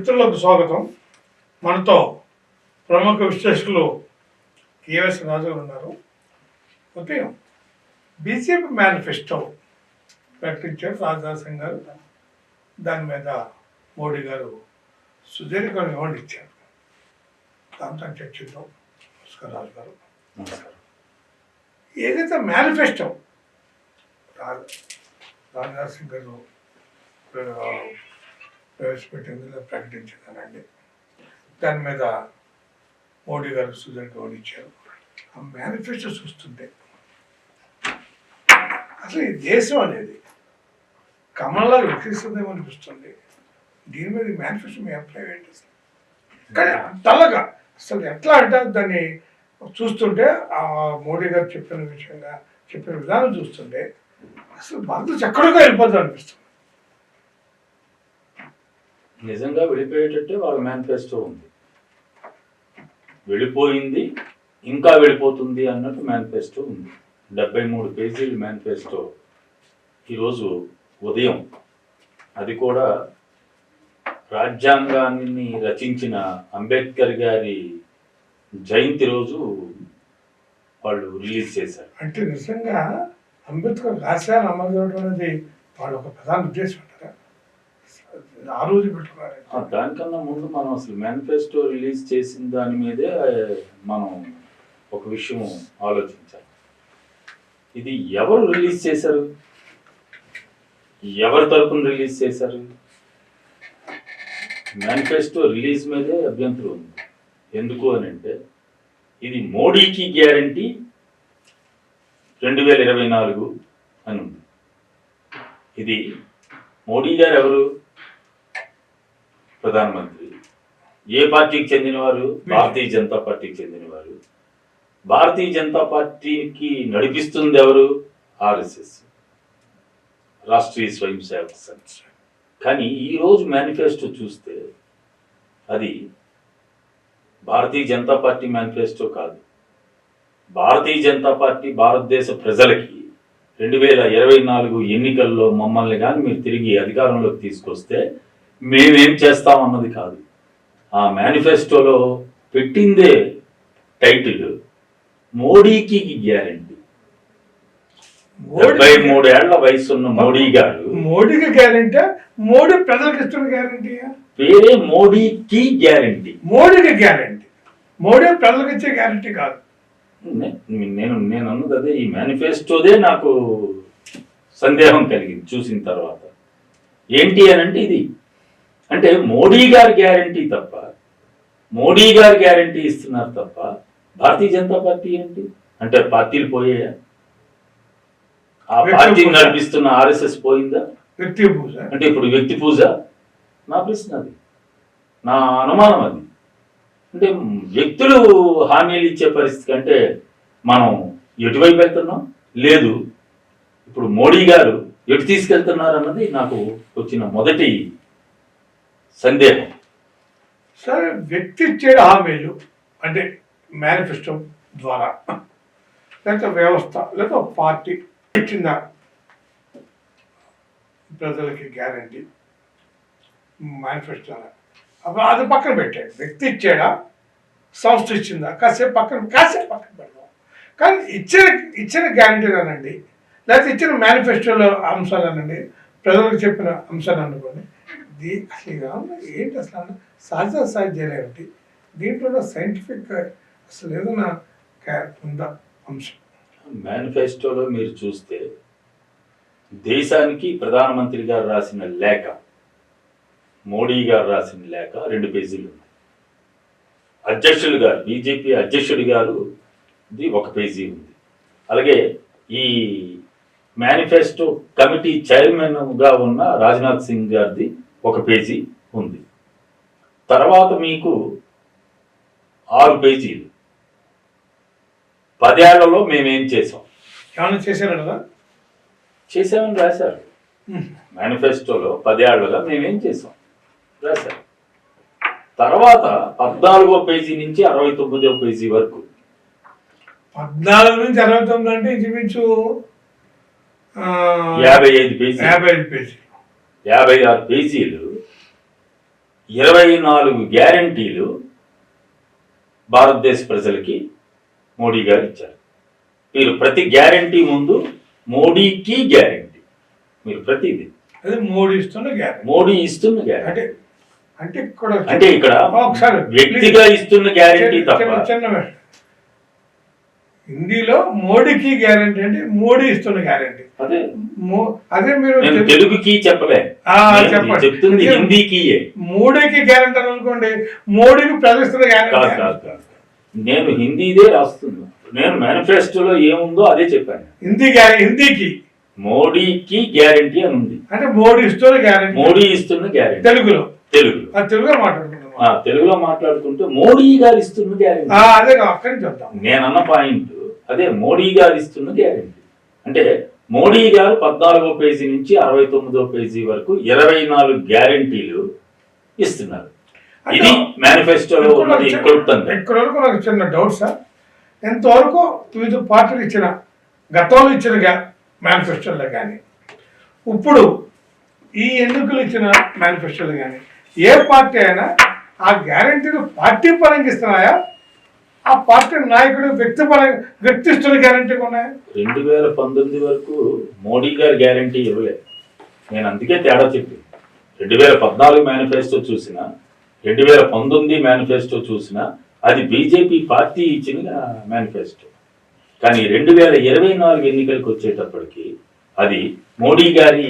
మిత్రులకు స్వాగతం. మనతో ప్రముఖ విశ్లేషకులు కేఎస్ రాజు ఉన్నారు. ఉదయం బీజేపీ మేనిఫెస్టో ప్రకటించారు రాజ్నాథ్ సింగ్ గారు. దాని మీద మోడీ గారు సుదీర్ఘ వివరణ ఇచ్చారు దాంతో చర్చిద్దాం. నమస్కారం రాజు గారు. నమస్కారం. ఏదైతే మేనిఫెస్టో రాజ్ రాజ్నాథ్ సింగ్ గారు ఆ, ప్రవేశపెట్టింది లేదా ప్రకటించిందనండి. దాని మీద మోడీ గారు సుదీర్ఘ వివరణ ఇచ్చారు ఆ మేనిఫెస్టో చూస్తుంటే అసలు ఈ దేశం అనేది కమల్లా వికసిస్తుందేమో అనిపిస్తుంది. దీని మీద మేనిఫెస్టో మీ అభిప్రాయం ఏంటి అసలు? కానీ అంతలాగా అసలు ఎట్లా అంటే దాన్ని చూస్తుంటే ఆ మోడీ గారు చెప్పిన విషయంగా చెప్పిన విధానం చూస్తుంటే అసలు భారతదేశం ఎక్కడికో వెళ్ళిపోతుంది అనిపిస్తుంది. నిజంగా వెళ్ళిపోయేటట్టే వాళ్ళ మేనిఫెస్టో ఉంది. వెళ్ళిపోయింది ఇంకా వెళ్ళిపోతుంది అన్నట్టు మేనిఫెస్టో ఉంది. డెబ్బై మూడు పేజీల మేనిఫెస్టో ఈరోజు ఉదయం అది కూడా రాజ్యాంగాన్ని రచించిన అంబేద్కర్ గారి జయంతి రోజు వాళ్ళు రిలీజ్ చేశారు. అంటే నిజంగా అంబేద్కర్ ఆశయాలు అమలు చేయడం అనేది వాళ్ళ ఒక ప్రధాన ఉద్దేశం అంటారా? ఆ రోజు పెట్టుకున్నారు దానికన్నా ముందు మనం అసలు మేనిఫెస్టో రిలీజ్ చేసిన దాని మీదే మనం ఒక విషయం ఆలోచించాలి. ఇది ఎవరు రిలీజ్ చేశారు? ఎవరి తరపున రిలీజ్ చేశారు? మేనిఫెస్టో రిలీజ్ మీదే అభ్యంతరం ఉంది. ఎందుకు అని అంటే ఇది మోడీకి గ్యారంటీ రెండు వేల ఇరవై నాలుగు అని ఉంది. ఇది మోడీ గారు ఎవరు? ప్రధానమంత్రి. ఏ పార్టీకి చెందినవారు? భారతీయ జనతా పార్టీకి చెందినవారు. భారతీయ జనతా పార్టీకి నడిపిస్తుంది ఎవరు ఆర్ఎస్ఎస్. రాష్ట్రీయ స్వయం సేవక్ సంఘ్. కానీ ఈ రోజు మేనిఫెస్టో చూస్తే అది భారతీయ జనతా పార్టీ మేనిఫెస్టో కాదు. భారతీయ జనతా పార్టీ భారతదేశ ప్రజలకి రెండు వేల ఇరవై నాలుగు ఎన్నికల్లో మమ్మల్ని కానీ మీరు తిరిగి అధికారంలోకి తీసుకొస్తే మేమేం చేస్తాం అన్నది కాదు. ఆ మేనిఫెస్టోలో పెట్టిందే టైటిల్ మోడీకి గ్యారంటీ డెబ్బై మూడేళ్ళ వయసున్న మోడీ గారు మోడీకి గ్యారంటీ మోడీ ప్రజలకు ఇస్తున్న గ్యారంటీయా పేరే మోడీకి గ్యారంటీ మోడీకి గ్యారంటీ మోడీ ప్రజలకు ఇచ్చే గ్యారంటీ కాదు. నేను నేను అన్నది అదే ఈ మేనిఫెస్టోదే నాకు సందేహం కలిగింది చూసిన తర్వాత. ఏంటి అని అంటే ఇది. అంటే మోడీ గారి గ్యారంటీ తప్ప మోడీ గారి గ్యారంటీ ఇస్తున్నారు తప్ప భారతీయ జనతా పార్టీ ఏంటి? అంటే పార్టీలు పోయాయా? ఆ పార్టీని నడిపిస్తున్న ఆర్ఎస్ఎస్ పోయిందా? వ్యక్తి పూజ. అంటే ఇప్పుడు వ్యక్తి పూజ? నా ప్రశ్న అది. నా అనుమానం అది. అంటే వ్యక్తులు హామీలు ఇచ్చే పరిస్థితి కంటే మనం ఎటువైపు వెళ్తున్నాం? లేదు. ఇప్పుడు మోడీ గారు ఎటు తీసుకెళ్తున్నారు అన్నది నాకు వచ్చిన మొదటి సందేహం. సరే వ్యక్తి ఇచ్చే హామీలు అంటే మేనిఫెస్టో ద్వారా లేకపోతే వ్యవస్థ లేదా పార్టీ ఇచ్చిందా ప్రజలకి గ్యారంటీ మేనిఫెస్టో అప్పుడు అది పక్కన పెట్టాడు వ్యక్తి ఇచ్చాడా? సంస్థ ఇచ్చిందా? కాసేపు పక్కన కాసేపు పక్కన పెడదాం. కానీ ఇచ్చిన ఇచ్చిన గ్యారంటీలనండి లేకపోతే ఇచ్చిన మేనిఫెస్టోలో అంశాలనండి ప్రజలకు చెప్పిన అంశాలు అనుకోండి. దీ అసలు ఏంటి అసలు సహజ సాధ్యాలు ఏమిటి దీంట్లో సైంటిఫిక్ అసలు ఏదైనా ఉందా అంశం? మేనిఫెస్టోలో మీరు చూస్తే దేశానికి ప్రధానమంత్రి గారు రాసిన లేఖ మోడీ గారు రాసిన లేఖ రెండు పేజీలు ఉన్నాయి. అధ్యక్షులు గారు బీజేపీ అధ్యక్షుడు గారు ఇది ఒక పేజీ ఉంది. అలాగే ఈ మేనిఫెస్టో కమిటీ చైర్మన్గా ఉన్న రాజ్నాథ్ సింగ్ గారిది ఒక పేజీ ఉంది. తర్వాత మీకు ఆరు పేజీలు. పదేళ్ళలో మేమేం చేసాం? ఏమైనా చేశారు కదా? చేసామని రాశారు. మేనిఫెస్టోలో పదేళ్ళుగా మేమేం చేసాం? రాశారు. తర్వాత పద్నాలుగో పేజీ నుంచి అరవై తొమ్మిదో పేజీ వరకు. పద్నాలుగు నుంచి అరవై తొమ్మిది అంటే ఇంచుమించు యాభై ఐదు పేజీ యాభై ఐదు పేజీలు. యాభై ఆరు పేజీలు ఇరవై నాలుగు గ్యారంటీలు భారతదేశ ప్రజలకి మోడీ గారు ఇచ్చారు. మీరు ప్రతి గ్యారంటీ ముందు మోడీకి గ్యారంటీ. మీరు ప్రతిది. అది మూడు ఇస్తున్న గ్యారెంటీ. మోడీ ఇస్తున్న గ్యారంటీ. అంటే అంటే ఇక్కడ అంటే ఇక్కడ వ్యక్తిగా ఇస్తున్న గ్యారంటీ తప్ప. హిందీలో మోడీకి గ్యారంటీ అంటే మోడీ ఇస్తున్న గ్యారంటీ. అదే. మీరు నేను తెలు- తెలుగుకి చెప్పలే. నేను చెప్పండి. హిందీకియే. మోడీకి గ్యారంటీ అని అనుకోండి మోడీకి ప్రజలిస్తున్న కాదు గ్యారంటీ. కాదు కాదు. నేను హిందీదే రాస్తున్నా నేను మేనిఫెస్టోలో ఏముందో అదే చెప్పాను. హిందీ హిందీకి. మోడీకి గ్యారంటీ అని ఉంది. అంటే మోడీ ఇస్తున్న గ్యారంటీ. మోడీ ఇస్తున్న గ్యారంటీ. తెలుగులో. తెలుగులో. తెలుగులో మాట్లాడుకుంటున్నాం ఆ, తెలుగులో మాట్లాడుకుంటే మోడీ గారు ఇస్తున్న గ్యారంటీ. అదే అక్కడి నుంచి వద్దాం. నేనన్న పాయింట్. అదే మోడీ గారు ఇస్తున్న గ్యారంటీ. అంటే మోడీ గారు పద్నాలుగో పేజీ నుంచి అరవై తొమ్మిదో పేజీ వరకు ఇరవై నాలుగు గ్యారంటీలు ఇస్తున్నారు. ఇది మేనిఫెస్టోలో ఉన్నది ఇక్కడ వరకు నాకు చిన్న డౌట్ సార్ ఎంతవరకు వివిధ పార్టీలు ఇచ్చిన గతంలో ఇచ్చిన మేనిఫెస్టోలో కానీ ఇప్పుడు ఈ ఎన్నికలు ఇచ్చిన మేనిఫెస్టోలు కానీ ఏ పార్టీ అయినా ఆ గ్యారంటీలు పార్టీ పరంగా ఇస్తున్నాయా? ఆ పార్టీ నాయకుడు వ్యక్తి పరంగా వ్యక్తిస్తున్న గ్యారంటీ ఉన్నాయా రెండు వేల పంతొమ్మిది వరకు మోడీ గారు గ్యారంటీ ఇవ్వలేదు. నేను అందుకే తేడా చెప్పింది రెండు వేల పద్నాలుగు మేనిఫెస్టో చూసిన రెండు వేల పంతొమ్మిది మేనిఫెస్టో చూసిన అది బీజేపీ పార్టీ ఇచ్చిన మేనిఫెస్టో కానీ రెండు వేల ఇరవై నాలుగు ఎన్నికలకు వచ్చేటప్పటికి అది మోడీ గారి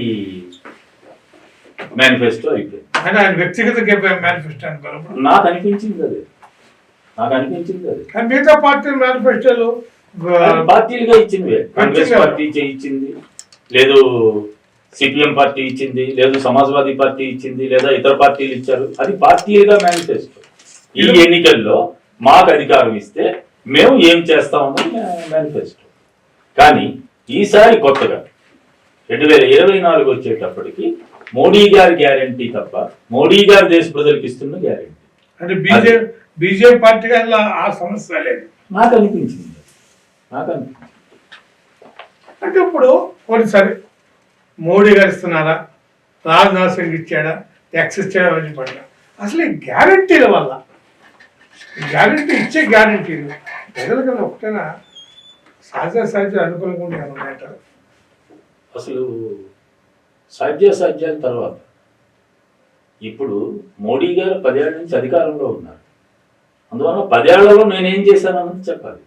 మేనిఫెస్టో అయిపోయింది. ఆయన వ్యక్తిగత అనిపించింది అది. నాకు అనిపించింది అది. మిగతా పార్టీ మేనిఫెస్టోలు పార్టీలుగా ఇచ్చింది కాంగ్రెస్ పార్టీ ఇచ్చింది లేదు సిపిఎం పార్టీ ఇచ్చింది లేదు సమాజ్వాదీ పార్టీ ఇచ్చింది లేదా ఇతర పార్టీలు ఇచ్చారు. అది పార్టీలుగా మేనిఫెస్టో. ఈ ఎన్నికల్లో మాకు అధికారం ఇస్తే మేము ఏం చేస్తామని మేనిఫెస్టో. కానీ ఈసారి కొత్తగా రెండు వేల ఇరవై నాలుగు వచ్చేటప్పటికి మోడీ గారి గ్యారంటీ తప్ప మోడీ గారు దేశ ప్రజలకు ఇస్తున్న గ్యారంటీ. అంటే బీజేపీ బీజేపీ పార్టీకి అసలు ఆ సమస్య లేదు నాకు అనిపించింది. నాకు అనిపించింది. అంటే ఇప్పుడు ఒకటి సరే మోడీ గారు ఇస్తున్నారా? రాజ్నాథ్ సింగ్ ఇచ్చాడా? ఎక్స్ ఇచ్చాడా? పడ్డా అసలు ఈ గ్యారంటీల వల్ల గ్యారంటీ ఇచ్చే గ్యారంటీలు ప్రజలకు ఒకటేనా? సహజ సహజ అనుకూలంగా ఉన్నాయంటారు అసలు సాధ్యాసాధ్యాల తర్వాత ఇప్పుడు మోడీ గారు పదేళ్ళ నుంచి అధికారంలో ఉన్నారు. అందువల్ల పదేళ్ళలో నేనేం చేశానన్నది చెప్పాలి.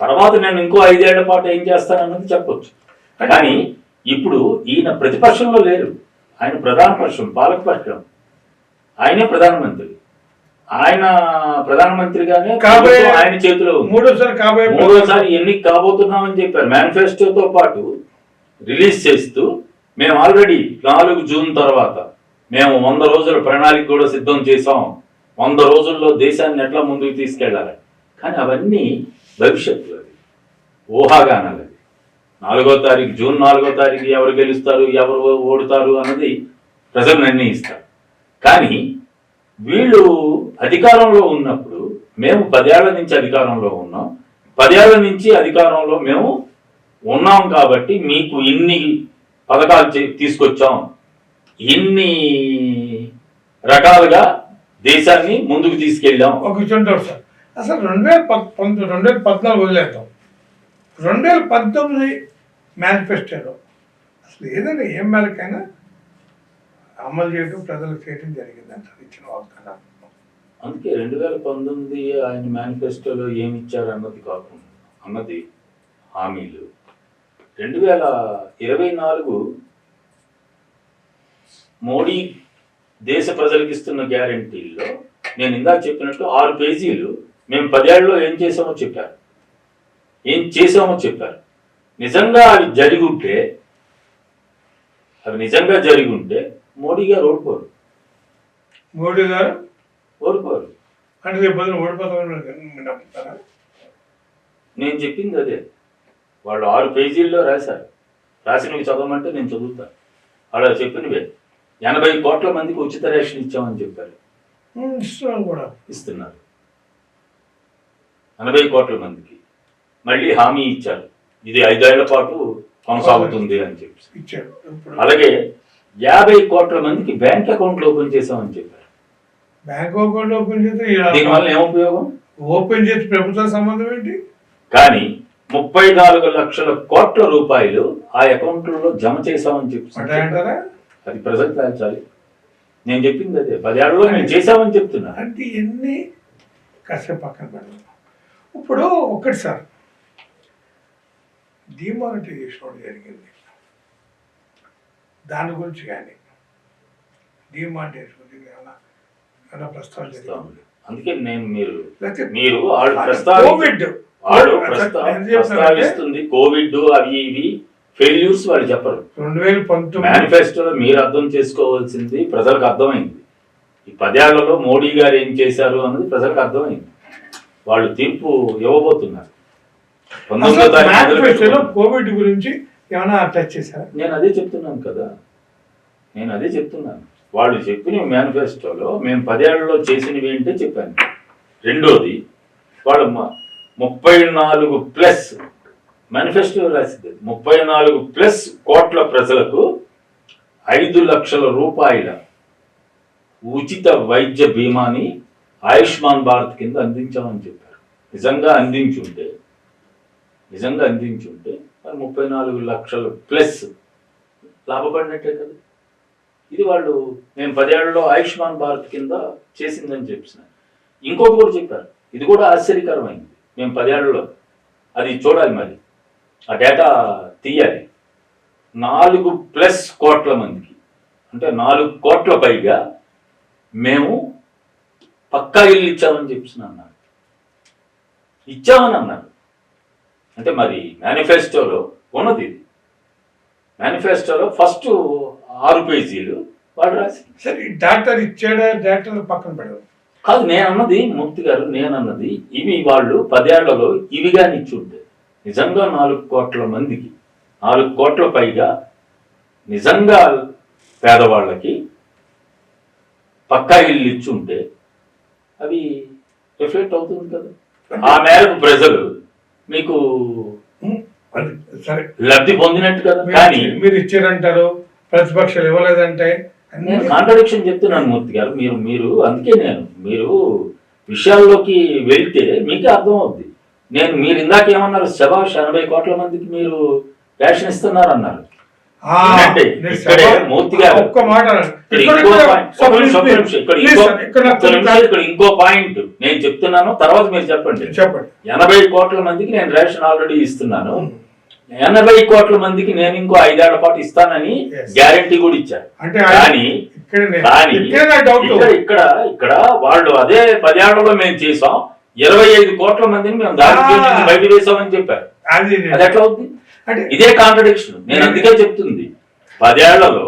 తర్వాత నేను ఇంకో ఐదేళ్ళ పాటు ఏం చేస్తానన్నది చెప్పొచ్చు. కానీ ఇప్పుడు ఈయన ప్రతిపక్షంలో లేరు. ఆయన ప్రధాన పక్షం పాలకపక్షం ఆయనే ప్రధానమంత్రి. ఆయన ప్రధానమంత్రిగానే ఆయన చేతిలో మూడోసారి కాబోయే మూడోసారి ఎన్నిక కాబోతున్నామని చెప్పారు. మేనిఫెస్టోతో పాటు రిలీజ్ చేస్తూ మేము ఆల్రెడీ నాలుగు జూన్ తర్వాత మేము వంద రోజుల ప్రణాళిక కూడా సిద్ధం చేసాం వంద రోజుల్లో దేశాన్ని ఎట్లా ముందుకు తీసుకెళ్ళాలి? కానీ అవన్నీ భవిష్యత్తులో అది. ఊహాగానాలు నాలుగో తారీఖు జూన్ నాలుగో తారీఖు ఎవరు గెలుస్తారు ఎవరు ఓడుతారు అన్నది ప్రజలు నిర్ణయిస్తారు. కానీ వీళ్ళు అధికారంలో ఉన్నప్పుడు మేము పదేళ్ళ నుంచి అధికారంలో ఉన్నాం. పదేళ్ళ నుంచి అధికారంలో మేము ఉన్నాం కాబట్టి మీకు ఇన్ని పథకాలు చే- తీసుకొచ్చాం. ఇన్ని రకాలుగా దేశాన్ని ముందుకు తీసుకెళ్ళాం. ఒక డౌట్ సార్. అసలు రెండు వేల పంతొమ్మిది రెండు వేల పద్నాలుగు వదిలేద్దాం. రెండు వేల పంతొమ్మిది మేనిఫెస్టోలో అసలు ఏదైనా ఏం మేరకైనా అమలు చేయడం ప్రజలకు చేయడం జరిగింది అంటారు ఇచ్చిన అందుకే రెండు వేల పంతొమ్మిది ఆయన మేనిఫెస్టోలో ఏమి ఇచ్చారు అన్నది కాకుండా అన్నది హామీలు. రెండు వేల ఇరవై నాలుగు మోడీ దేశ ప్రజలకు ఇస్తున్న గ్యారంటీల్లో నేను ఇందాక చెప్పినట్టు ఆరు పేజీలు మేము పదేళ్ళలో ఏం చేసామో చెప్పారు. ఏం చేసామో చెప్పారు. నిజంగా అవి జరిగి ఉంటే అవి నిజంగా జరిగి ఉంటే మోడీ గారు ఓడిపోరు. మోడీ గారు? ఓడిపోరు. అంటే నమ్ముతారా? నేను చెప్పింది అదే. వాళ్ళు ఆరు పేజీల్లో రాశారు. రాసినవి చదవమంటే నేను చదువుతాను అలా చెప్పినవే. ఎనభై కోట్ల మందికి ఉచిత రేషన్ ఇచ్చామని చెప్పారు. ఇస్తున్నాను కూడా. ఇస్తున్నారు. ఎనభై కోట్ల మందికి. మళ్ళీ హామీ ఇచ్చారు. ఇది ఐదేళ్ళ పాటు కొనసాగుతుంది అని చెప్పి అలాగే యాభై కోట్ల మందికి బ్యాంక్ అకౌంట్లు ఓపెన్ చేశామని చెప్పారు. బ్యాంక్ అకౌంట్ ఓపెన్ చేస్తే దీనివల్ల ఏం ఉపయోగం? ఓపెన్ చేసి ప్రభుత్వం సంబంధం ఏంటి? కానీ ముప్పై నాలుగు లక్షల కోట్ల రూపాయలు ఆ అకౌంట్లలో జమ చేశామని చెప్పి అది ప్రజలు తేల్చాలి నేను చెప్పింది అదే. పదేళ్ళలో మేము చేశామని చెప్తున్నా. అంటే ఇవన్నీ కాసేపు పక్కన పెడదాం. ఇప్పుడు ఒక్కటి సార్. డిమానిటైజేషన్ జరిగింది. దాని గురించి కానీ డిమానిటైజేషన్ గురించి ఏమైనా ప్రస్తావన జరిగింది? అందుకే నేను మీరు మీరు కోవిడ్. ప్రస్తావిస్తుంది కోవిడ్ అవి ఇవి. ఫెయిల్యూర్స్ వాళ్ళు చెప్పరు. రెండు వేల పంతొమ్మిది మేనిఫెస్టోలో మీరు అర్థం చేసుకోవాల్సింది ప్రజలకు అర్థమైంది. ఈ పదేళ్ళలో మోడీ గారు ఏం చేశారు అన్నది ప్రజలకు అర్థమైంది. వాళ్ళు తీర్పు ఇవ్వబోతున్నారు. కోవిడ్ గురించి ఏమైనా టచ్ చేశారా? నేను అదే చెప్తున్నాను కదా. నేను అదే చెప్తున్నాను. వాళ్ళు చెప్పిన మేనిఫెస్టోలో మేము పదేళ్ళలో చేసినవి ఏంటో చెప్పాను. రెండోది వాళ్ళు ముప్పై నాలుగు ప్లస్ మేనిఫెస్టో రాసింది. ముప్పై నాలుగు ప్లస్ కోట్ల ప్రజలకు ఐదు లక్షల రూపాయల ఉచిత వైద్య బీమాని ఆయుష్మాన్ భారత్ కింద అందించామని చెప్పారు. నిజంగా అందించుంటే నిజంగా అందించుంటే మరి ముప్పై నాలుగు లక్షలు ప్లస్ లాభపడినట్టే కదా. ఇది వాళ్ళు మేము పదేళ్ళలో ఆయుష్మాన్ భారత్ కింద చేసిందని చెప్పిన ఇంకొకటి కూడా చెప్పారు ఇది కూడా ఆశ్చర్యకరమైంది. మేము పదేళ్ళలో అది చూడాలి మరి. ఆ డేటా తీయాలి. నాలుగు ప్లస్ కోట్ల మందికి. అంటే నాలుగు కోట్ల పైగా మేము పక్కా ఇల్లు ఇచ్చామని చెప్పిన అన్నారు ఇచ్చామని అన్నారు అంటే మరి మేనిఫెస్టోలో ఉన్నది ఇది. మేనిఫెస్టోలో ఫస్ట్ ఆరు పేజీలు వాడు రాసి సరే డాక్టర్ ఇచ్చాడా? డాక్టర్ పక్కన పెడదాం. కాదు నేను అన్నది మూర్తి గారు నేను అన్నది ఇవి వాళ్ళు పదేళ్ళలో ఇవిగా నిచ్చుంటే నిజంగా నాలుగు కోట్ల మందికి నాలుగు కోట్ల పైగా నిజంగా పేదవాళ్ళకి పక్కా ఇల్లు ఇచ్చుంటే అవి రిఫ్లెక్ట్ అవుతుంది కదా. ఆ మేరకు ప్రజలు మీకు అది లబ్ధి పొందినట్టు కదా. కానీ ఇచ్చి- మీరు ఇచ్చారంటారు ప్రతిపక్షాలు ఇవ్వలేదంటే నేను కాంట్రడిక్షన్ చెప్తున్నాను మూర్తి గారు. మీరు మీరు అందుకే నేను మీరు విషయాల్లోకి వెళ్తే మీకే అర్థం అవుద్ది నేను మీరు ఇందాక ఏమన్నారు శభాష్ ఎనభై కోట్ల మందికి మీరు రేషన్ ఇస్తున్నారు అన్నారు. ఒక్క మాట. ఇక్కడ ఇంకో పాయింట్, నేను చెప్తున్నాను తర్వాత మీరు చెప్పండి. చెప్పండి. ఎనభై కోట్ల మందికి నేను రేషన్ ఆల్రెడీ ఇస్తున్నాను. ఎనభై కోట్ల మందికి నేను ఇంకో ఐదేళ్ళ పాటు ఇస్తానని. గ్యారంటీ కూడా ఇచ్చారు కానీ కానీ ఇక్కడ ఇక్కడ ఇక్కడ వాళ్ళు అదే పదేళ్ళలో మేము చేసాం. ఇరవై ఐదు కోట్ల మందిని మేము ఆ. బయట వేసామని చెప్పారు. అది ఎట్లా అవుతుంది అంటే ఇదే కాంట్రడిక్షన్ నేను అందుకే చెప్తుంది. పదేళ్ళలో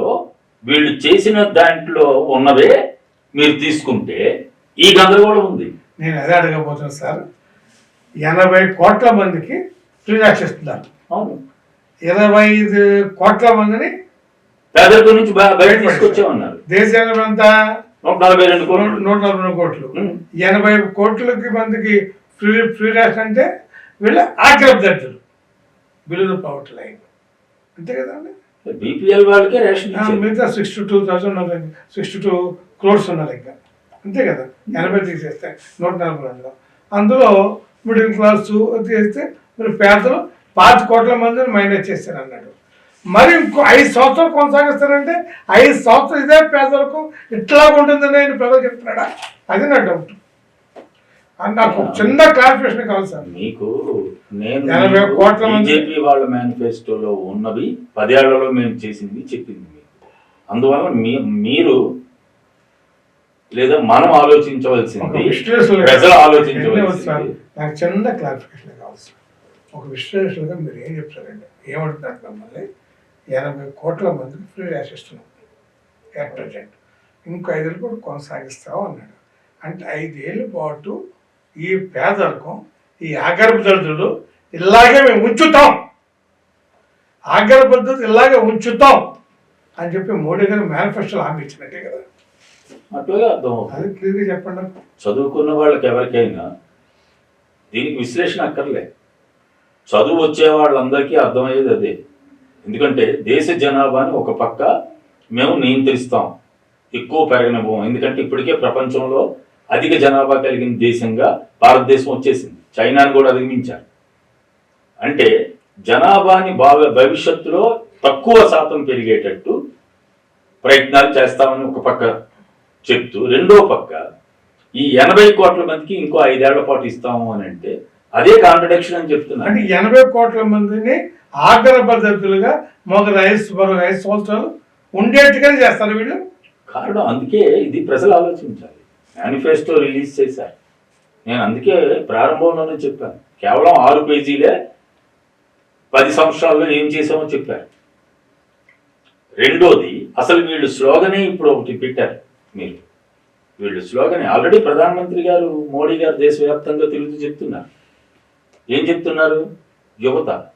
వీళ్ళు చేసిన దాంట్లో ఉన్నవే మీరు తీసుకుంటే ఈ గందరగోళం ఉంది. నేను అదే అడగబోతున్నాను సార్. ఎనభై కోట్ల మందికి ఫ్రీ ర్యాక్స్ ఇస్తున్నారు. అవును. ఇరవై ఐదు కోట్ల మందిని పేదరికం నుంచి బయ- బయట తీసుకొచ్చామన్నారు. దేశానికి ఎంత నూట నలభై రెండు కోట్లు. నూట నలభై రెండు కోట్లు. ఎనభై కోట్లకి మందికి ఫ్రీ ఫ్రీ ర్యాక్స్ అంటే వీళ్ళు ఆఖరి దరిద్రులు బిలో పవర్టీ లైన్ అంతే కదండి బీపీఎల్ వాళ్ళకే రేషన్ మిగతా sixty two thousand sixty two crores ఉన్నారు ఇంకా. అంతే కదా? ఎనభై తీసేస్తే నూట నలభై రెండులో. అందులో మిడిల్ క్లాస్ తీస్తే మీరు పేదలు పాతి కోట్ల మందిని మైనస్ చేస్తారు అన్నాడు మరి ఇంకో ఐదు సంవత్సరాలు కొనసాగిస్తారంటే ఐదు సంవత్సరాలు ఇదే పేదలకు ఇట్లా ఉంటుందని ఆయన ప్రజలు చెప్తున్నాడా? అది నా డౌట్. నాకు చిన్న క్లారిఫికేషన్ కావాలి సార్. మీకు నేను కోట్ల బీజేపీ వాళ్ళ మేనిఫెస్టోలో ఉన్నవి పదేళ్ళలో మేము చేసింది చెప్పింది మీకు. అందువల్ల మీ మీరు లేదా మనం ఆలోచించవలసింది ప్రజలు ఆలోచించవలసింది. నాకు చిన్న క్లారిఫికేషన్ కావాలి సార్. ఒక విశ్లేషణగా మీరు ఏం చెప్తారండి? ఏమంటున్నారు మిమ్మల్ని? ఎనభై కోట్ల మందికి ఫ్రీ ర్యాష్ ఇస్తున్నాం ఎట్ ప్రజెంట్ ఇంకో ఐదేళ్ళు కూడా కొనసాగిస్తాం అన్నాడు. అంటే ఐదేళ్ళ పాటు ఈ పేదరికం ఈ ఆగర్భదళులు ఇలాగే మేము ఉంచుతాం. ఆగర్భదళులు ఇలాగే ఉంచుతాం అని చెప్పి మోడీ గారు మేనిఫెస్టోలో హామీ ఇచ్చినట్టే కదా. అట్లాగే అర్థం. అది క్లియర్గా చెప్పండి. చదువుకున్న వాళ్ళకి ఎవరికైనా దీనికి విశ్లేషణ అక్కర్లే. చదువు వచ్చే వాళ్ళందరికీ అర్థమయ్యేది అదే. ఎందుకంటే దేశ జనాభాని ఒక పక్క మేము నియంత్రిస్తాం ఎక్కువ పెరగనివ్వం ఎందుకంటే ఇప్పటికే ప్రపంచంలో అధిక జనాభా కలిగిన దేశంగా భారతదేశం వచ్చేసింది. చైనాను కూడా అధిగమించారు. అంటే జనాభాని భావ భవిష్యత్తులో తక్కువ శాతం పెరిగేటట్టు ప్రయత్నాలు చేస్తామని ఒక పక్క చెప్తూ రెండో పక్క ఈ ఎనభై కోట్ల మందికి ఇంకో ఐదేళ్ళ పాటు ఇస్తాము అని అంటే అదే కాంట్రడిక్షన్ అని చెప్తున్నారు. అంటే ఎనభై కోట్ల మందిని ఆగ్ర పద్ధతులుగా మొగ ఐదు మరొక ఐదు సంవత్సరాలు ఉండేట్టుగానే చేస్తారు వీళ్ళు. కారణం అందుకే ఇది ప్రజలు ఆలోచించాలి. మేనిఫెస్టో రిలీజ్ చేశారు. నేను అందుకే ప్రారంభంలోనే చెప్పాను. కేవలం ఆరు పేజీలే పది సంవత్సరాల్లో ఏం చేసామో చెప్పారు. రెండోది అసలు వీళ్ళు స్లోగనే ఇప్పుడు ఒకటి పెట్టారు మీరు. వీళ్ళు స్లోగనే ఆల్రెడీ ప్రధానమంత్రి గారు మోడీ గారు దేశవ్యాప్తంగా తిరుగుతూ చెప్తున్నారు. ఏం చెప్తున్నారు? యువత.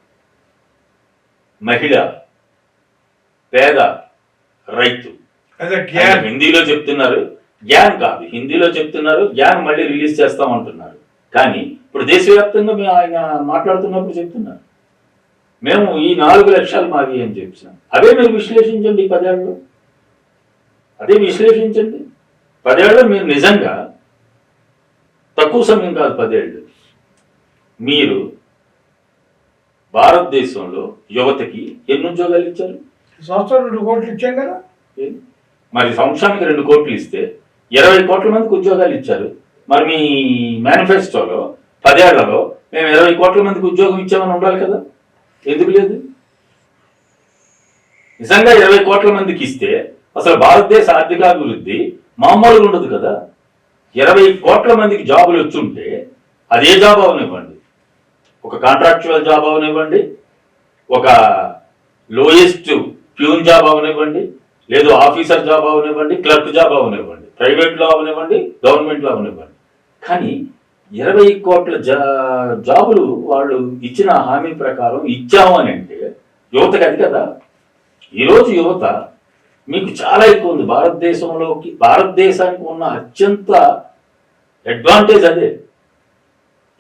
మహిళ పేద రైతు. గ్యాన్ హిందీలో చెప్తున్నారు జ్ఞాన్ కాదు. హిందీలో చెప్తున్నారు జ్ఞాన్ మళ్ళీ రిలీజ్ చేస్తాం అంటున్నారు కానీ ఇప్పుడు దేశవ్యాప్తంగా మేము ఆయన మాట్లాడుతున్నప్పుడు చెప్తున్నారు. మేము ఈ నాలుగు లక్షలు మావి అని చెప్పినాం. అవే మీరు విశ్లేషించండి ఈ పదేళ్ళలో అదే విశ్లేషించండి. పదేళ్ళు మీరు నిజంగా తక్కువ సమయం కాదు పదేళ్ళు. మీరు భారతదేశంలో యువతకి ఎన్ని ఉద్యోగాలు ఇచ్చారు? సంవత్సరం రెండు కోట్లు ఇచ్చాం కదా? మరి సంవత్సరానికి రెండు కోట్లు ఇస్తే ఇరవై కోట్ల మందికి ఉద్యోగాలు ఇచ్చారు. మరి మీ మేనిఫెస్టోలో పదేళ్ళలో మేము ఇరవై కోట్ల మందికి ఉద్యోగం ఇచ్చామని ఉండాలి కదా. ఎందుకు లేదు? నిజంగా ఇరవై కోట్ల మందికి ఇస్తే అసలు భారతదేశ ఆర్థికాభివృద్ధి మామూలుగా ఉండదు కదా. ఇరవై కోట్ల మందికి జాబులు వచ్చుంటే అదే జాబ్ అవనివ్వండి. ఒక కాంట్రాక్చువల్ జాబ్ అవనివ్వండి ఒక లోయెస్ట్ ప్యూన్ జాబ్ అవనివ్వండి లేదు ఆఫీసర్ జాబ్ అవనివ్వండి క్లర్క్ జాబ్ అవనివ్వండి ప్రైవేట్లో అవనివ్వండి గవర్నమెంట్లో అవనివ్వండి. కానీ ఇరవై కోట్ల జా జాబులు వాళ్ళు ఇచ్చిన హామీ ప్రకారం ఇచ్చాము అని అంటే యువతకి అది కదా. ఈరోజు యువత మీకు చాలా ఎక్కువ ఉంది. భారతదేశంలోకి భారతదేశానికి ఉన్న అత్యంత అడ్వాంటేజ్ అదే.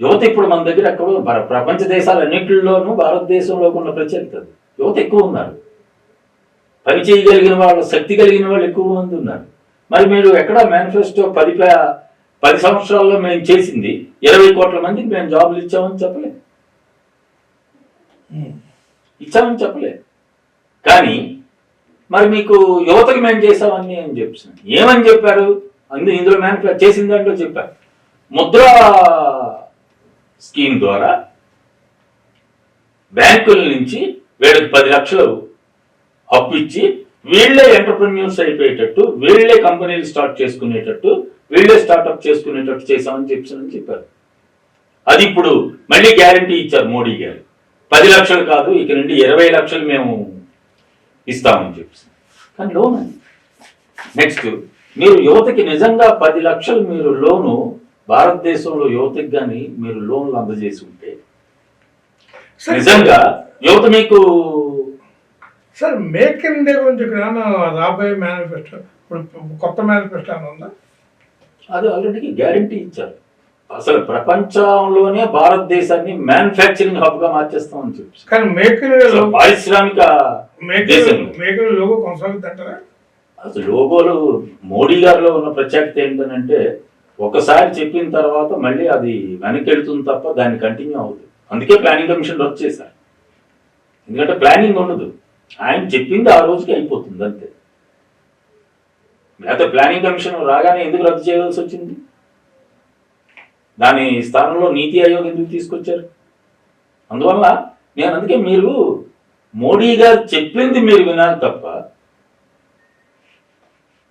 యువత ఇప్పుడు మన దగ్గర ఎక్కడో ప్ర- ప్రపంచ దేశాలన్నింటిలోనూ భారతదేశంలోకి ఉన్న ప్రత్యేకత. యువత ఎక్కువ ఉన్నారు. పని చేయగలిగిన వాళ్ళు శక్తి కలిగిన వాళ్ళు ఎక్కువ మంది ఉన్నారు. మరి మీరు ఎక్కడ మేనిఫెస్టో పది పది సంవత్సరాల్లో మేము చేసింది ఇరవై కోట్ల మందికి మేము జాబులు ఇచ్చామని చెప్పలే. ఇచ్చామని చెప్పలే. కానీ మరి మీకు యువతకి మేము చేసామని అని చెప్పాను ఏమని చెప్పారు? అందు ఇందులో మేనిఫె చేసిన దాంట్లో చెప్పారు. ముద్రా స్కీమ్ ద్వారా బ్యాంకుల నుంచి వీళ్ళకి పది లక్షలు అప్పు ఇచ్చి వీళ్ళే ఎంటర్ప్రెన్యూర్స్ అయిపోయేటట్టు వీళ్ళే కంపెనీలు స్టార్ట్ చేసుకునేటట్టు వీళ్ళే స్టార్ట్అప్ చేసుకునేటట్టు చేశామని చెప్పానని చెప్పారు. అది ఇప్పుడు మళ్ళీ గ్యారంటీ ఇచ్చారు మోడీ గారు. పది లక్షలు కాదు ఇక నుండి ఇరవై లక్షలు మేము ఇస్తామని చెప్పి కానీ లోన్ నెక్స్ట్ మీరు యువతకి నిజంగా పది లక్షలు మీరు లోను భారతదేశంలో యువతకి కానీ మీరు లోన్లు అందజేసి ఉంటే నిజంగా యువత మీకు సార్ మేక్ ఇన్ ఇండియా గురించి రాబోయే మేనిఫెస్టో ఇప్పుడు కొత్త మేనిఫెస్టో ఏమైనా ఉందా? అది ఆల్రెడీ గ్యారంటీ ఇచ్చారు. అసలు ప్రపంచంలోనే భారతదేశాన్ని మ్యానుఫ్యాక్చరింగ్ హబ్గా మార్చేస్తామని చెప్పి. కానీ మేక్ ఇన్ ఇండియా అసలు పారిశ్రామిక మేక్ లోగో కొనసాగుద్ది అంటారా అసలు లోగోలు మోడీ గారిలో ఉన్న ప్రత్యేకత ఏంటంటే ఒకసారి చెప్పిన తర్వాత మళ్ళీ అది వెనక్కి వెళుతుంది తప్ప దాన్ని కంటిన్యూ అవుతుంది. అందుకే ప్లానింగ్ కమిషన్ వచ్చేసారు చేశారు. ఎందుకంటే ప్లానింగ్ ఉండదు. ఆయన చెప్పింది ఆ రోజుకి అయిపోతుంది అంతే. లేకపోతే ప్లానింగ్ కమిషన్ రాగానే ఎందుకు రద్దు చేయవలసి వచ్చింది? దాని స్థానంలో నీతి ఆయోగ్ ఎందుకు తీసుకొచ్చారు? అందువల్ల నేను అందుకే మీరు మోడీ గారు చెప్పింది మీరు వినాలి తప్ప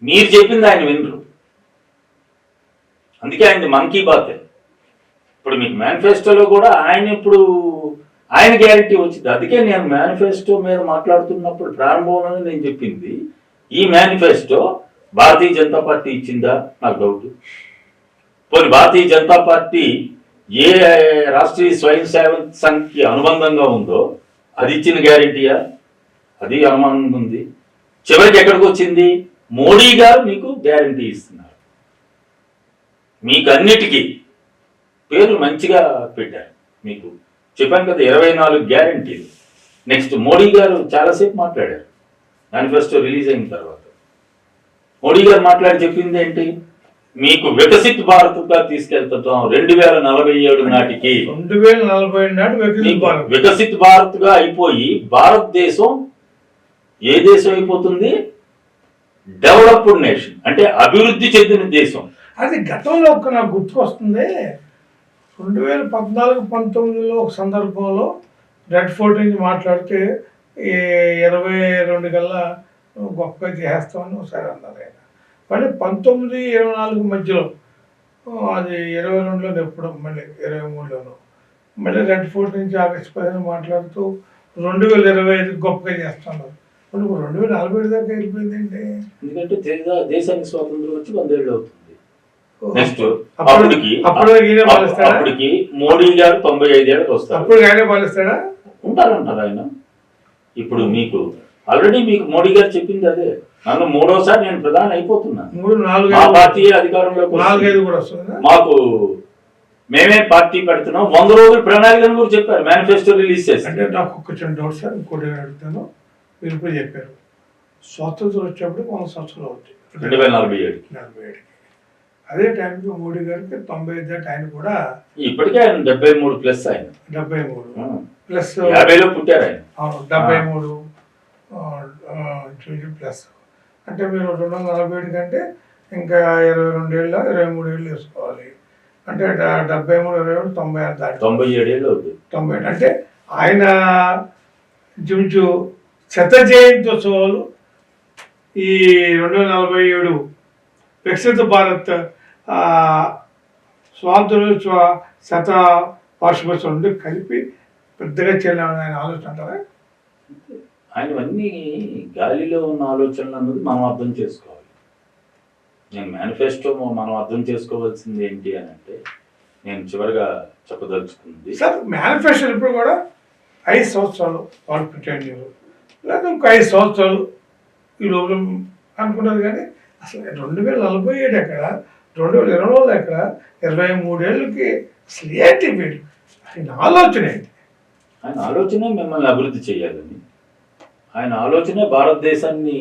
మీరు చెప్పింది ఆయన వినరు. అందుకే ఆయన మన్ కీ బాత్ ఇప్పుడు మీకు మేనిఫెస్టోలో కూడా ఆయన ఇప్పుడు ఆయన గ్యారంటీ వచ్చింది. అందుకే నేను మేనిఫెస్టో మీద మాట్లాడుతున్నప్పుడు ప్రారంభంలోనే నేను చెప్పింది ఈ మేనిఫెస్టో భారతీయ జనతా పార్టీ ఇచ్చిందా? నాకు డౌట్ పోనీ భారతీయ జనతా పార్టీ ఏ రాష్ట్రీయ స్వయం సేవక్ సంఘ్కి అనుబంధంగా ఉందో అది ఇచ్చిన గ్యారంటీయా అది అనుమానంగా ఉంది. చివరికి ఎక్కడికి వచ్చింది మోడీ గారు మీకు గ్యారంటీ ఇస్తున్నారు. మీకు అన్నిటికీ పేర్లు మంచిగా పెట్టారు మీకు. చెప్పాను కదా ఇరవై నాలుగు గ్యారంటీలు. నెక్స్ట్ మోడీ గారు చాలాసేపు మాట్లాడారు. మేనిఫెస్టో రిలీజ్ అయిన తర్వాత. మోడీ గారు మాట్లాడి చెప్పింది ఏంటి? మీకు వికసిత్ భారత్గా తీసుకెళ్తాం రెండు వేల నలభై ఏడు నాటికి రెండు వేల నలభై నాటి వికసిత్ భారత్. గా అయిపోయి భారతదేశం ఏ దేశం అయిపోతుంది? డెవలప్డ్ నేషన్ అంటే అభివృద్ధి చెందిన దేశం. అది గతంలో ఒక నాకు గుర్తుకొస్తుంది. రెండు వేల పద్నాలుగు పంతొమ్మిదిలో ఒక సందర్భంలో రెడ్ ఫోర్ట్ నుంచి మాట్లాడితే ఈ ఇరవై రెండు కల్లా గొప్పగా చేస్తామని ఒకసారి అన్నారు ఆయన. మళ్ళీ పంతొమ్మిది ఇరవై నాలుగు మధ్యలో అది ఇరవై రెండులో ఎప్పుడు మళ్ళీ ఇరవై మూడులోనూ మళ్ళీ రెడ్ ఫోర్ట్ నుంచి ఆగస్టు పదిహేను మాట్లాడుతూ రెండు వేల ఇరవై ఐదు గొప్పగా చేస్తున్నారు రెండు వేల నలభై ఏడు దాకా వెళ్ళిపోయిందండి ఎందుకంటే దేశానికి స్వాతంత్రం వచ్చి వందేళ్ళు అవుతుంది. నెక్స్ట్ అప్పటికి? అప్పటికి మోడీ గారు తొంభై ఐదేళ్ళకి వస్తారు. అప్పుడు ఆయనే పాలిస్తాడా? ఉంటారంటారు ఆయన. ఇప్పుడు మీకు ఆల్రెడీ మీకు మోడీ గారు చెప్పింది అదే. నన్ను మూడోసారి నేను ప్రధాని అయిపోతున్నా. మూడు నాలుగు మా ఐదు పార్టీ వస్తుందా. మాకు మేమే పార్టీ పెడుతున్నాం. వంద రోజుల ప్రణాళికను కూడా చెప్పారు. మేనిఫెస్టో రిలీజ్ చేసి. అంటే నాకు చిన్న డౌట్ సార్ ఇంకోటి అడుగుతాను? మీరు చెప్పారు. స్వాతంత్రం వచ్చేప్పుడు వంద సంవత్సరాలు అవుతాయి. రెండు వేల నలభై ఏడు నలభై ఏడుకి అదే టైంకి మోడీ గారికి తొంభై ఐదు దాటి ఆయన కూడా ఇప్పటికే ఆయన డెబ్బై మూడు ప్లస్ ఆయన. డెబ్బై మూడు. ప్లస్ యాభైలో పుట్టారు ఆయన. డెబ్బై. మూడు ప్లస్. అంటే మీరు రెండు వందల నలభై ఏడు కంటే ఇంకా ఇరవై రెండు ఏళ్ళ ఇరవై మూడు ఏళ్ళు వేసుకోవాలి. అంటే డెబ్బై మూడు ఇరవై ఏడు తొంభై ఆరు దాటి తొంభై ఏడేళ్ళు అవుతుంది తొంభై ఏడు. అంటే ఆయన జుంచు శత జయంత్యోత్సవాలు ఈ రెండు వేల నలభై ఏడు వికసిత భారత్ స్వాతంత్రోత్సవ శత వార్షికోత్సవం కలిపి పెద్దగా చేయాలని ఆయన ఆలోచన అంటారా? ఆయనవన్నీ గాలిలో ఉన్న ఆలోచనలు అన్నది మనం అర్థం చేసుకోవాలి. నేను మేనిఫెస్టో మనం అర్థం చేసుకోవాల్సింది ఏంటి అని అంటే నేను చివరిగా చెప్పదలుచుకుంది సార్ మేనిఫెస్టో ఇప్పుడు కూడా ఐదు సంవత్సరాలు వాళ్ళు పెట్టండి లేదా ఇంకో ఐదు సంవత్సరాలు ఈ లోపల అనుకున్నది కానీ అసలు రెండు వేల నలభై ఏడు ఎక్కడ రెండు వేల ఇరవై నాలుగు ఎక్కడ ఇరవై మూడేళ్ళకి అసలు ఏంటి వీడు? ఆయన ఆలోచన ఏంటి? ఆయన ఆలోచనే మిమ్మల్ని అభివృద్ధి చేయాలని ఆయన ఆలోచనే భారతదేశాన్ని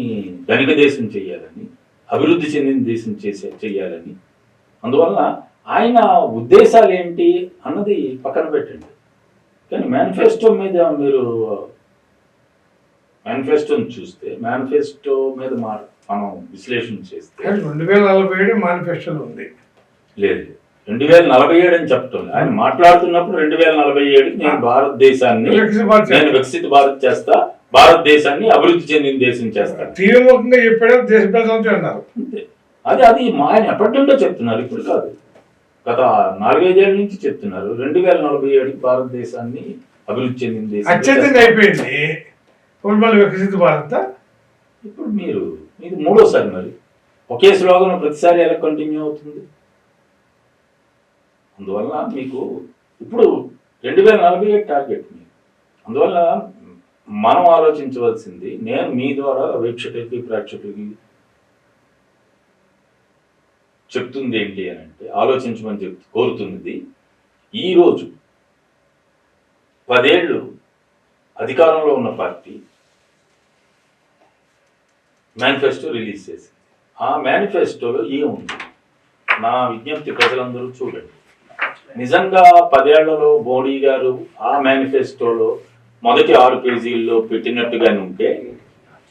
ధనిక దేశం చేయాలని అభివృద్ధి చెందిన దేశం చేసే చేయాలని. అందువల్ల ఆయన ఉద్దేశాలు ఏంటి అన్నది పక్కన పెట్టండి. కానీ మేనిఫెస్టో మీద మీరు మేనిఫెస్టోని చూస్తే మేనిఫెస్టో మీద మారు మనం విశ్లేషణ చేస్తే రెండు వేల నలభై ఏడు మేనిఫెస్టోలో ఉంది. లేదు. రెండు వేల నలభై ఏడు అని చెప్పటం లేదు. ఆయన మాట్లాడుతున్నప్పుడు రెండు వేల నలభై ఏడుకి నేను భారతదేశాన్ని నేను వికసిత భారత్ చేస్తా భారతదేశాన్ని అభివృద్ధి చెందిన దేశం చేస్తాను టీవీ ముఖంగా చెప్పాడు దేశ అన్నారు. అంతే. అది అది మా ఆయన ఎప్పటి నుండో చెప్తున్నారు ఇప్పుడు కాదు. గత నాలుగైదేళ్ళ నుంచి చెప్తున్నారు రెండు వేల నలభై ఏడుకి భారతదేశాన్ని అభివృద్ధి చెందిన దేశం అత్యంతంగా అయిపోయింది. ఇప్పుడు మళ్ళీ వికసిత భారత్? ఇప్పుడు మీరు ఇది మూడోసారి మరి. ఒకే స్లోగన్ ప్రతిసారి ఎలా కంటిన్యూ అవుతుంది? అందువల్ల మీకు ఇప్పుడు రెండు వేల నలభై ఏడు టార్గెట్ మీకు అందువల్ల మనం ఆలోచించవలసింది నేను మీ ద్వారా వీక్షకులకి ప్రేక్షకులకి చెప్తుంది ఏంటి అని అంటే ఆలోచించమని చెప్తు కోరుతున్నది ఈరోజు పదేళ్ళు అధికారంలో ఉన్న పార్టీ మేనిఫెస్టో రిలీజ్ చేసింది. ఆ మేనిఫెస్టోలో ఏముంది నా విజ్ఞప్తి ప్రజలందరూ చూడండి. నిజంగా పదేళ్ళలో మోడీ గారు ఆ మేనిఫెస్టోలో మొదటి ఆరు పేజీల్లో పెట్టినట్టుగానే ఉంటే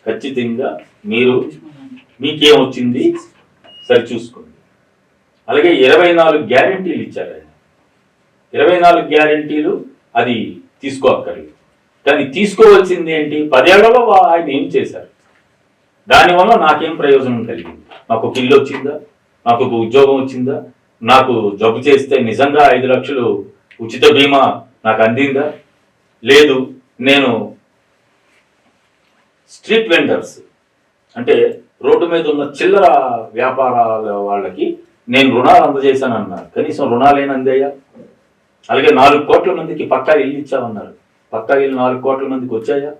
ఖచ్చితంగా మీరు మీకేమొచ్చింది? సరి చూసుకోండి. అలాగే ఇరవై నాలుగు గ్యారంటీలు ఇచ్చారు ఆయన. ఇరవై నాలుగు గ్యారంటీలు అది తీసుకోక్కర్లేదు కానీ తీసుకోవాల్సింది ఏంటి? పదేళ్ళలో వా- ఆయన ఏం చేశారు? దానివల్ల నాకేం ప్రయోజనం కలిగింది? నాకు ఒక ఇల్లు వచ్చిందా? నాకు ఒక ఉద్యోగం వచ్చిందా? నాకు జబ్బు చేస్తే నిజంగా ఐదు లక్షలు ఉచిత బీమా నాకు అందిందా? లేదు నేను స్ట్రీట్ వెండర్స్. అంటే రోడ్డు మీద ఉన్న చిల్లర వ్యాపారాల వాళ్ళకి నేను రుణాలు అందజేశానన్నారు. కనీసం రుణాలేని అందాయా అలాగే నాలుగు కోట్ల మందికి పక్కా ఇల్లు ఇచ్చామన్నారు. పక్కా ఇల్లు నాలుగు కోట్ల మందికి వచ్చాయా?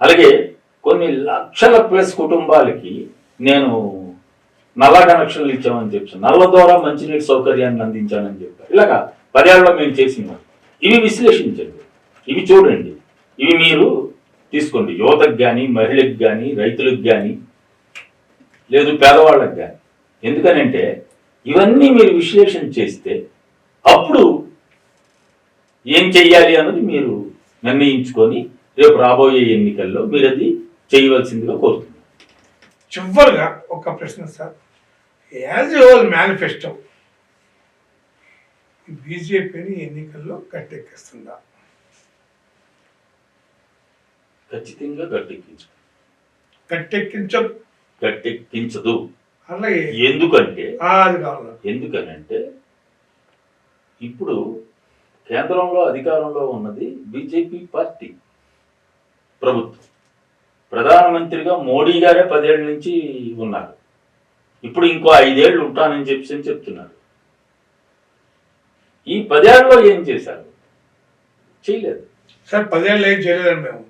అలాగే కొన్ని లక్షల ప్లస్ కుటుంబాలకి నేను నల్ల కనెక్షన్లు ఇచ్చామని చెప్పాను. నల్ల ద్వారా మంచినీటి సౌకర్యాన్ని అందించానని చెప్పారు. ఇలాగా పదేళ్ళలో మేము చేసినాం ఇవి విశ్లేషించండి. ఇవి చూడండి. ఇవి మీరు తీసుకోండి. యువతకు కానీ మహిళకు కానీ రైతులకు కానీ లేదు పేదవాళ్ళకి కానీ ఎందుకనంటే ఇవన్నీ మీరు విశ్లేషణ చేస్తే అప్పుడు ఏం చెయ్యాలి అన్నది మీరు నిర్ణయించుకొని రేపు రాబోయే ఎన్నికల్లో మీరు అది చేయవలసిందిగా కోరుతున్నాను. చివరిగా ఒక ప్రశ్న సార్. యాజ్ యువర్ మేనిఫెస్టో బీజేపీని ఎన్నికల్లో కట్టెక్కిస్తుందా ఖచ్చితంగా గట్టెక్కించు కట్టెక్కించదు గట్టెక్కించదు. అలాగే ఎందుకంటే ఎందుకనంటే ఇప్పుడు కేంద్రంలో అధికారంలో ఉన్నది బీజేపీ పార్టీ ప్రభుత్వం. ప్రధానమంత్రిగా మోడీ గారే పదేళ్ళ నుంచి ఉన్నారు. ఇప్పుడు ఇంకో ఐదేళ్ళు ఉంటానని చెప్పి అని చెప్తున్నారు. ఈ పదేళ్ళలో ఏం చేశారు? చేయలేదు. సార్ పదేళ్ళు ఏం చేయలేదండి మేము.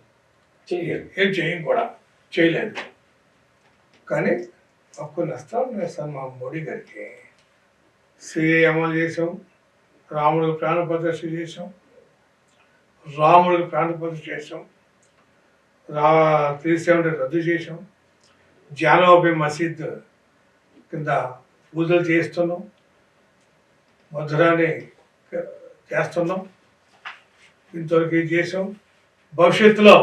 చేయలేదు. ఏం చేయం కూడా చేయలేదు. కానీ అప్పుడు నష్టాలు ఉన్నాయి సార్ మా మోడీ గారికి. సిఏ అమలు చేసాం రాముడికి ప్రాణ ప్రతిష్ఠ చేసాం రాముడికి ప్రాణ ప్రతిష్ఠ చేసాం రా త్రీ సెవెంటీ రద్దు చేసాం జానోబి మసీద్ కింద పూజలు చేస్తున్నాం మధురాన్ని చేస్తున్నాం. ఇంతవరకు ఇది చేసాం భవిష్యత్తులో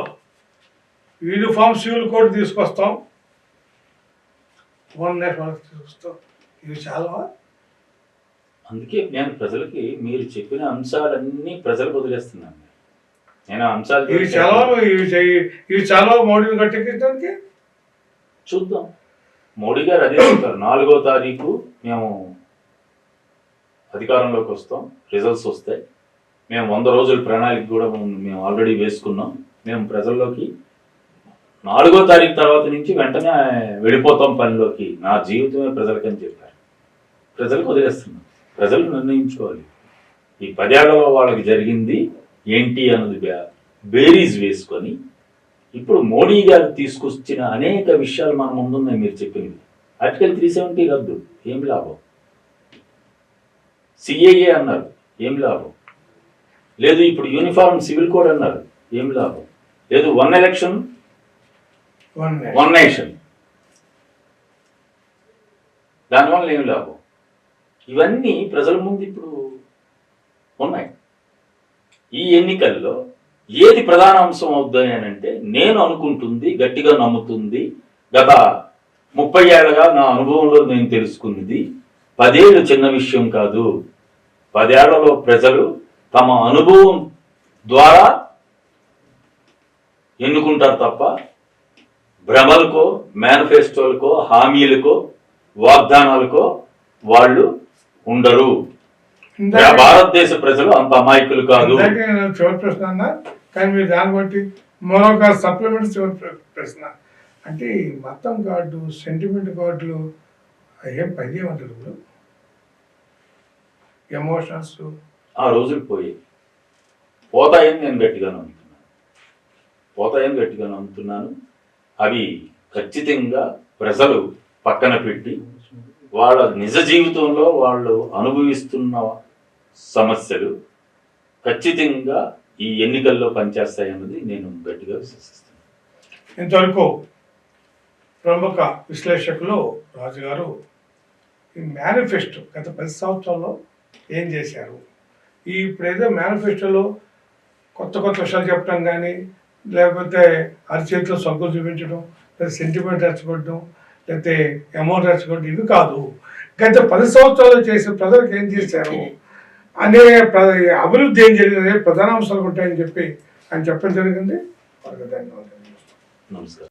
యూనిఫామ్ సివిల్ కోడ్ తీసుకొస్తాం. వన్ నేషన్ తీసుకొస్తాం. ఇవి చాలా అందుకే నేను ప్రజలకి మీరు చెప్పిన అంశాలన్నీ ప్రజలకు వదిలేస్తున్నాను. నేను అంశాలు ఇవి చాలా ఇవి చాలా మోడీని కట్టెక్కించడానికి చూద్దాం. మోడీ గారు అదే చెప్పారు నాలుగో తారీఖు మేము అధికారంలోకి వస్తాం. రిజల్ట్స్ వస్తాయి. మేము వంద రోజుల ప్రణాళిక కూడా మేము ఆల్రెడీ వేసుకున్నాం. మేము ప్రజల్లోకి నాలుగో తారీఖు తర్వాత నుంచి వెంటనే వెళ్ళిపోతాం పనిలోకి. నా జీవితమే ప్రజలకని చెప్పారు. ప్రజలకు వదిలేస్తున్నాం. ప్రజలు నిర్ణయించుకోవాలి. ఈ పదేళ్ళలో వాళ్ళకి జరిగింది ఏంటి అన్నది బేరీజ్ వేసుకొని ఇప్పుడు మోడీ గారు తీసుకొచ్చిన అనేక విషయాలు మన ముందున్నాయి మీరు చెప్పింది. ఆర్టికల్ త్రీ సెవెంటీ రద్దు ఏం లాభం? సిఏఏ అన్నారు ఏం లాభం? లేదు ఇప్పుడు యూనిఫార్మ్ సివిల్ కోడ్ అన్నారు ఏం లాభం? లేదు వన్ ఎలక్షన్ వన్ నేషన్ దానివల్ల ఏం లాభం? ఇవన్నీ ప్రజల ముందు ఇప్పుడు ఉన్నాయి. ఈ ఎన్నికల్లో ఏది ప్రధాన అంశం అవుద్దని అంటే నేను అనుకుంటుంది గట్టిగా నమ్ముతుంది. గత ముప్పై ఏళ్ళగా నా అనుభవంలో నేను తెలుసుకున్నది పదేళ్ళు చిన్న విషయం కాదు. పదేళ్ళలో ప్రజలు తమ అనుభవం ద్వారా ఎన్నుకుంటారు తప్ప భ్రమలకో మేనిఫెస్టోలకో హామీలకో వాగ్దానాలకో వాళ్ళు ఉండరు. భారతదేశ ప్రజలు అంత అమాయకులు కాదు. చివరి ప్రశ్న అన్నా కానీ మీరు దాన్ని బట్టి మరొక సప్లిమెంట్ చివరి ప్ర- ప్రశ్న. అంటే ఈ మతం కార్డు సెంటిమెంట్ కార్డులు ఏం పని చేయమంటారు ఇప్పుడు ఎమోషన్స్ ఆ రోజులు పోయి. పోతాయని నేను గట్టిగా నమ్ముతున్నాను. పోతాయని గట్టిగా నమ్ముతున్నాను. అవి ఖచ్చితంగా ప్రజలు పక్కన పెట్టి వాళ్ళ నిజ జీవితంలో వాళ్ళు అనుభవిస్తున్న సమస్యలు ఖచ్చితంగా ఈ ఎన్నికల్లో పనిచేస్తాయన్నది నేను గట్టిగా విశ్వసిస్తాను ఇంతవరకు ప్రముఖ విశ్లేషకులు రాజుగారు ఈ మేనిఫెస్టో గత పది సంవత్సరాల్లో ఏం చేశారు? ఈ ఇప్పుడేదో మేనిఫెస్టోలో కొత్త కొత్త విషయాలు చెప్పడం కానీ లేకపోతే అరిచేతిలో సగ్గులు చూపించడం లేదా సెంటిమెంట్ రెచ్చగొట్టడం లేకపోతే అమౌంట్ రాసుకోండి ఇవి కాదు. గత పది సంవత్సరాలు చేసిన ప్రజలకు ఏం చేశారు? అనే అభివృద్ధి ఏం జరిగింది? ప్రధాన అంశాలు ఉంటాయని చెప్పి అని చెప్పడం జరిగింది. వాళ్ళకి ధన్యవాదాలు. నమస్కారం.